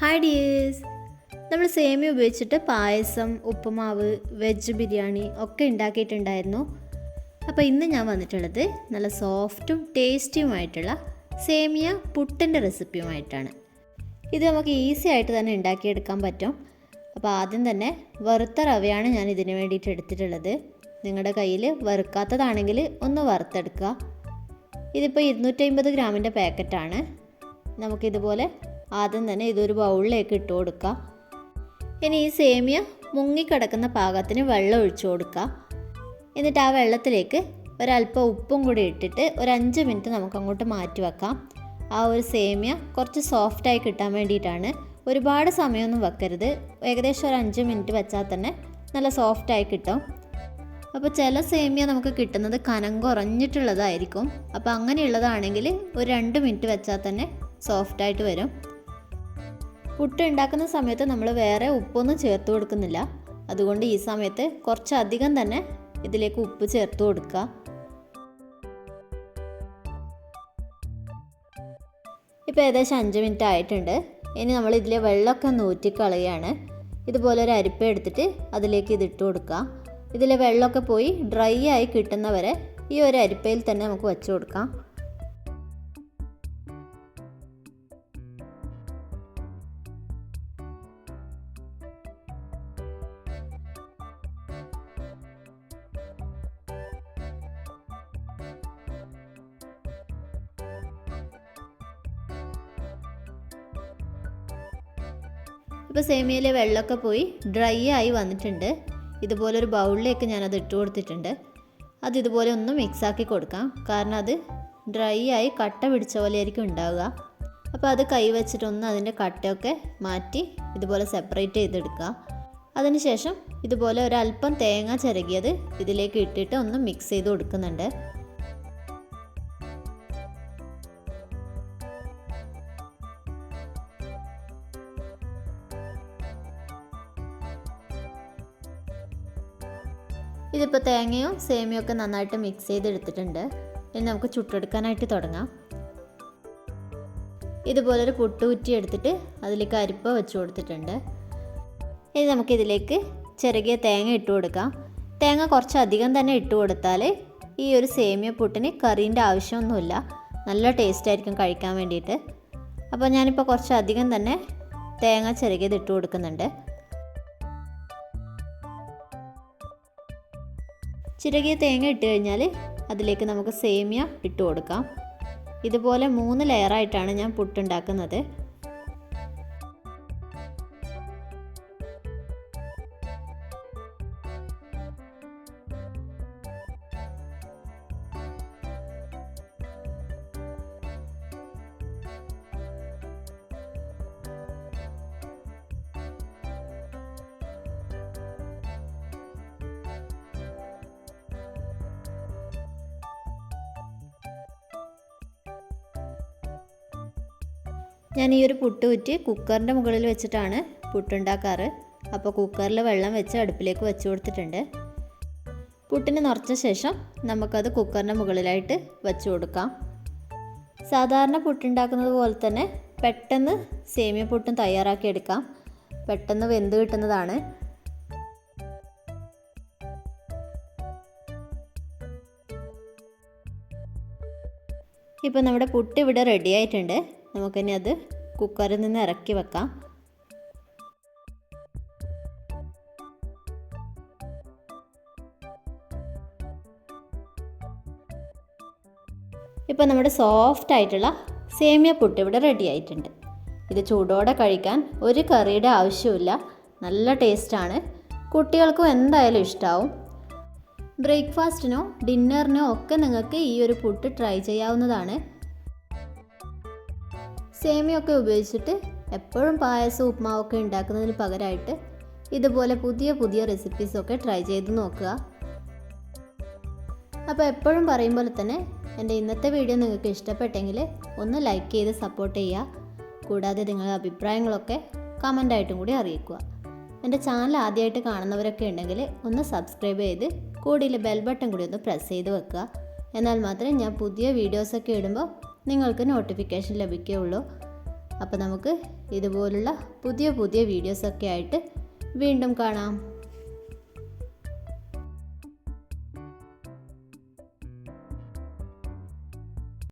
Hi dears നമ്മൾ സേമിയ ഉപയോഗിച്ചിട്ട് പായസം ഉപ്പുമാവ് veg biryani ഒക്കെ ഉണ്ടാക്കിയിട്ടുണ്ടായിരുന്നു. അപ്പോൾ ഇന്ന് ഞാൻ വന്നിട്ടുള്ളത് നല്ല സോഫ്റ്റും ടേസ്റ്റിയുമായിട്ടുള്ള സേമിയ പുട്ടിന്റെ റെസിപ്പിയുമായിട്ടാണ് ഇത് നമുക്ക് ഈസി ആയിട്ട് തന്നെ ഉണ്ടാക്കിയെടുക്കാൻ പറ്റും. അപ്പോൾ ആദ്യം തന്നെ വറുത്ത റവയാണ് ഞാൻ ഇതിന് വേണ്ടിയിട്ട് എടുത്തിട്ടുള്ളത്. നിങ്ങളുടെ കയ്യിൽ വറുക്കാത്തതാണെങ്കിൽ ഒന്ന് വറുത്തെടുക്കുക. ഇതിപ്പോൾ ഇരുന്നൂറ്റി അമ്പത് ഗ്രാമിന്റെ പാക്കറ്റാണ്. നമുക്കിതുപോലെ ആദ്യം തന്നെ ഇതൊരു ബൗളിലേക്ക് ഇട്ട് കൊടുക്കുക ഇനി ഈ സേമിയ മുങ്ങിക്കിടക്കുന്ന പാകത്തിന് വെള്ളം ഒഴിച്ചു കൊടുക്കുക എന്നിട്ട് ആ വെള്ളത്തിലേക്ക് ഒരല്പം ഉപ്പും കൂടി ഇട്ടിട്ട് ഒരു അഞ്ച് മിനിറ്റ് നമുക്ക് അങ്ങോട്ട് മാറ്റി വെക്കാം. ആ ഒരു സേമിയ കുറച്ച് സോഫ്റ്റായി കിട്ടാൻ വേണ്ടിയിട്ടാണ്. ഒരുപാട് സമയമൊന്നും വെക്കരുത്. ഏകദേശം ഒരു അഞ്ച് മിനിറ്റ് വെച്ചാൽ തന്നെ നല്ല സോഫ്റ്റായി കിട്ടും. അപ്പോൾ ചില സേമിയ നമുക്ക് കിട്ടുന്നത് കനം കുറഞ്ഞിട്ടുള്ളതായിരിക്കും. അപ്പോൾ അങ്ങനെയുള്ളതാണെങ്കിൽ ഒരു രണ്ട് മിനിറ്റ് വെച്ചാൽ തന്നെ സോഫ്റ്റായിട്ട് വരും. പുട്ട് ഉണ്ടാക്കുന്ന സമയത്ത് നമ്മൾ വേറെ ഉപ്പൊന്നും ചേർത്ത് കൊടുക്കുന്നില്ല. അതുകൊണ്ട് ഈ സമയത്ത് കുറച്ചധികം തന്നെ ഇതിലേക്ക് ഉപ്പ് ചേർത്ത് കൊടുക്കുക ഇപ്പോൾ ഏകദേശം അഞ്ച് മിനിറ്റ് ആയിട്ടുണ്ട്. ഇനി നമ്മൾ ഇതിലെ വെള്ളമൊക്കെ ഒന്ന് ഊറ്റിക്കളയുകയാണ് ഇതുപോലെ ഒരു അരിപ്പ എടുത്തിട്ട് അതിലേക്ക് ഇതിട്ട് കൊടുക്കുക ഇതിലെ വെള്ളമൊക്കെ പോയി ഡ്രൈ ആയി കിട്ടുന്നവരെ ഈ ഒരു അരിപ്പയിൽ തന്നെ നമുക്ക് വെച്ച് കൊടുക്കാം. ഇപ്പോൾ സേമിയയിലെ വെള്ളമൊക്കെ പോയി ഡ്രൈ ആയി വന്നിട്ടുണ്ട്. ഇതുപോലെ ഒരു ബൗളിലേക്ക് ഞാനത് ഇട്ട് കൊടുത്തിട്ടുണ്ട്. അത് ഇതുപോലെ ഒന്ന് മിക്സാക്കി കൊടുക്കാം. കാരണം അത് ഡ്രൈ ആയി കട്ട പിടിച്ച പോലെ ആയിരിക്കും ഉണ്ടാവുക. അപ്പോൾ അത് കൈ വെച്ചിട്ടൊന്ന് അതിന്റെ കട്ടയൊക്കെ മാറ്റി ഇതുപോലെ സെപ്പറേറ്റ് ചെയ്തെടുക്കുക. അതിനുശേഷം ഇതുപോലെ ഒരല്പം തേങ്ങ ചിരകിയത് ഇതിലേക്ക് ഇട്ടിട്ട് ഒന്ന് മിക്സ് ചെയ്ത് കൊടുക്കുന്നുണ്ട്. ഇതിപ്പോൾ തേങ്ങയും സേമിയും ഒക്കെ നന്നായിട്ട് മിക്സ് ചെയ്തെടുത്തിട്ടുണ്ട്. ഇനി നമുക്ക് ചുട്ടെടുക്കാനായിട്ട് തുടങ്ങാം. ഇതുപോലൊരു പുട്ടുകുറ്റി എടുത്തിട്ട് അതിലേക്ക് അരിപ്പ വെച്ച് കൊടുത്തിട്ടുണ്ട്. ഇനി നമുക്കിതിലേക്ക് ചെറുകിയ തേങ്ങ ഇട്ട് കൊടുക്കാം. തേങ്ങ കുറച്ചധികം തന്നെ ഇട്ട് കൊടുത്താൽ ഈ ഒരു സേമിയ പുട്ടിന് കറീന്റെ ആവശ്യമൊന്നുമില്ല. നല്ല ടേസ്റ്റ് ആയിരിക്കും കഴിക്കാൻ വേണ്ടിയിട്ട്. അപ്പോൾ ഞാനിപ്പോൾ കുറച്ചധികം തന്നെ തേങ്ങ ചെറുകിയത് ഇട്ട് കൊടുക്കുന്നുണ്ട്. ചിരകിയ തേങ്ങ ഇട്ട് കഴിഞ്ഞാൽ അതിലേക്ക് നമുക്ക് സേമിയ ഇട്ട് കൊടുക്കാം. ഇതുപോലെ മൂന്ന് ലെയറായിട്ടാണ് ഞാൻ പുട്ടുണ്ടാക്കുന്നത്. ഞാൻ ഈ ഒരു പുട്ട് കുറ്റി കുക്കറിന്റെ മുകളിൽ വെച്ചിട്ടാണ് പുട്ടുണ്ടാക്കാറ്. അപ്പോൾ കുക്കറിൽ വെള്ളം വെച്ച് അടുപ്പിലേക്ക് വെച്ച് കൊടുത്തിട്ടുണ്ട്. പുട്ടിന് നിറച്ച ശേഷം നമുക്കത് കുക്കറിന്റെ മുകളിലായിട്ട് വെച്ച് കൊടുക്കാം. സാധാരണ പുട്ടുണ്ടാക്കുന്നത് പോലെ തന്നെ പെട്ടെന്ന് സേമിയ പുട്ടും തയ്യാറാക്കി എടുക്കാം. പെട്ടെന്ന് വെന്ത് കിട്ടുന്നതാണ്. ഇപ്പോൾ നമ്മുടെ പുട്ട് ഇവിടെ റെഡി ആയിട്ടുണ്ട്. നമുക്കിനി അത് കുക്കറിൽ നിന്ന് ഇറക്കി വെക്കാം. ഇപ്പോൾ നമ്മുടെ സോഫ്റ്റ് ആയിട്ടുള്ള സേമിയ പുട്ട് ഇവിടെ റെഡി ആയിട്ടുണ്ട്. ഇത് ചൂടോടെ കഴിക്കാൻ ഒരു കറിയുടെ ആവശ്യമില്ല നല്ല ടേസ്റ്റാണ് കുട്ടികൾക്കും എന്തായാലും ഇഷ്ടമാവും ബ്രേക്ക്ഫാസ്റ്റിനോ ഡിന്നറിനോ ഒക്കെ നിങ്ങൾക്ക് ഈ ഒരു പുട്ട് ട്രൈ ചെയ്യാവുന്നതാണ്. സേമിയൊക്കെ ഉപയോഗിച്ചിട്ട് എപ്പോഴും പായസം ഉപ്മാവൊക്കെ ഉണ്ടാക്കുന്നതിന് പകരമായിട്ട് ഇതുപോലെ പുതിയ പുതിയ റെസിപ്പീസൊക്കെ ട്രൈ ചെയ്ത് നോക്കുക. അപ്പോൾ എപ്പോഴും പറയും പോലെ തന്നെ എന്റെ ഇന്നത്തെ വീഡിയോ നിങ്ങൾക്ക് ഇഷ്ടപ്പെട്ടെങ്കിൽ ഒന്ന് ലൈക്ക് ചെയ്ത് സപ്പോർട്ട് ചെയ്യുക. കൂടാതെ നിങ്ങളുടെ അഭിപ്രായങ്ങളൊക്കെ കമന്റായിട്ടും കൂടി അറിയിക്കുക. എന്റെ ചാനൽ ആദ്യമായിട്ട് കാണുന്നവരൊക്കെ ഉണ്ടെങ്കിൽ ഒന്ന് സബ്സ്ക്രൈബ് ചെയ്ത് കൂടിയിൽ ബെൽ ബട്ടൺ കൂടി ഒന്ന് പ്രസ് ചെയ്ത് വെക്കുക. എന്നാൽ മാത്രമേ ഞാൻ പുതിയ വീഡിയോസൊക്കെ ഇടുമ്പോൾ നിങ്ങൾക്ക് നോട്ടിഫിക്കേഷൻ ലഭിക്കുകയുള്ളൂ. അപ്പോൾ നമുക്ക് ഇതുപോലുള്ള പുതിയ പുതിയ വീഡിയോസൊക്കെ ആയിട്ട് വീണ്ടും കാണാം.